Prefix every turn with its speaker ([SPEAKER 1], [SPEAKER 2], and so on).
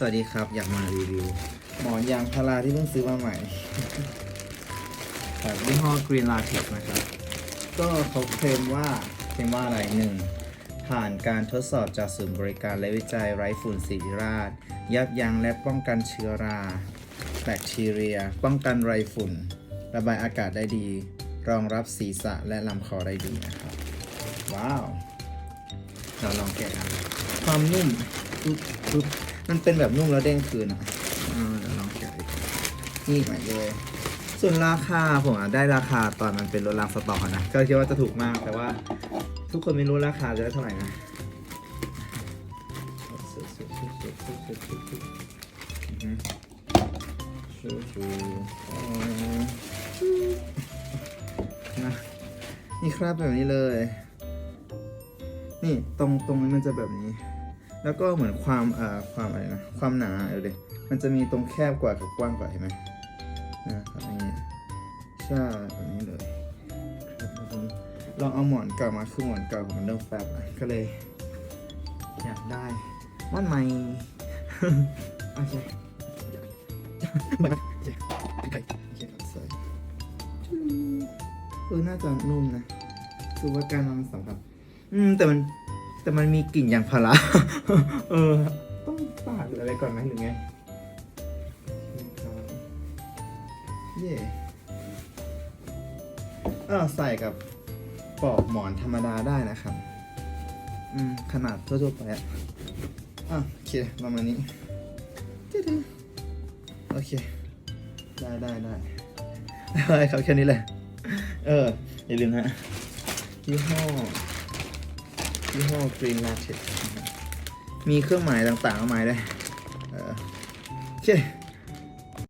[SPEAKER 1] สวัสดีครับ อยากมารีวิว หมอนยางพาราที่เพิ่งซื้อมาใหม่จากยี่ห้อ Green Latex นะครับ ก็เขาเคลมว่าเคลมว่าอะไรหนึ่งผ่านการทดสอบจากศูนย์บริการและวิจัยไร้ฝุ่นสิริราช ยับยั้งและป้องกันเชื้อรา แบคทีเรีย ป้องกันไรฝุ่น ระบายอากาศได้ดี รองรับศีรษะและลำคอได้ดีนะครับ ว้าว เราลองแกะกันความนุ่มปึ๊บปึ๊บ มันเป็นแบบนุ่มแล้วเด้งคืนอะอ่าเดี๋ยวลองแกะดินี่ใหม่เลย ส่วนราคาผมอะได้ราคาตอนมันเป็นรถรางสต็อกอะนะ ก็คิดว่าจะถูกมากแต่ว่า ทุกคนไม่รู้ราคาจะได้เท่าไหร่นะอือฮึชูชูอ๋อนะนี่ครับแบบนี้เลย นี่ตรงตรงนี้มันจะแบบนี้ แล้วก็เหมือนความอ่อความอะไรนะความหนาเดี๋ยวดิมันจะมีตรงแคบกว่ากับกว้างกว่าเห็นไหมนะครับอย่างนี้ใช่แบบนี้เลยลองเอาหมอนเก่ามาคือหมอนเก่าของมันเริ่มแฟบก็เลยอยากได้มันใหม่โอเคไปโอเคโอเคโอเคใส่เออน่าจะนุ่มนะคือว่าการนอนสำคัญอืมแต่มัน แต่มันมีกลิ่นยางพารา เออ ต้องปาดหรืออะไรก่อนไหมหรือไงเย่เออใส่กับปลอกหมอนธรรมดาได้นะครับ อืม ขนาดทั่วๆไปอะอะโอเคประมาณนี้โอเค ได้ได้ได้ได้ครับแค่นี้แหละ เออ อย่าลืมฮะยี่ห้อ ยี่ห้อ Green Latex นะครับมีเครื่องหมายต่างๆมากมายได้เออโอเค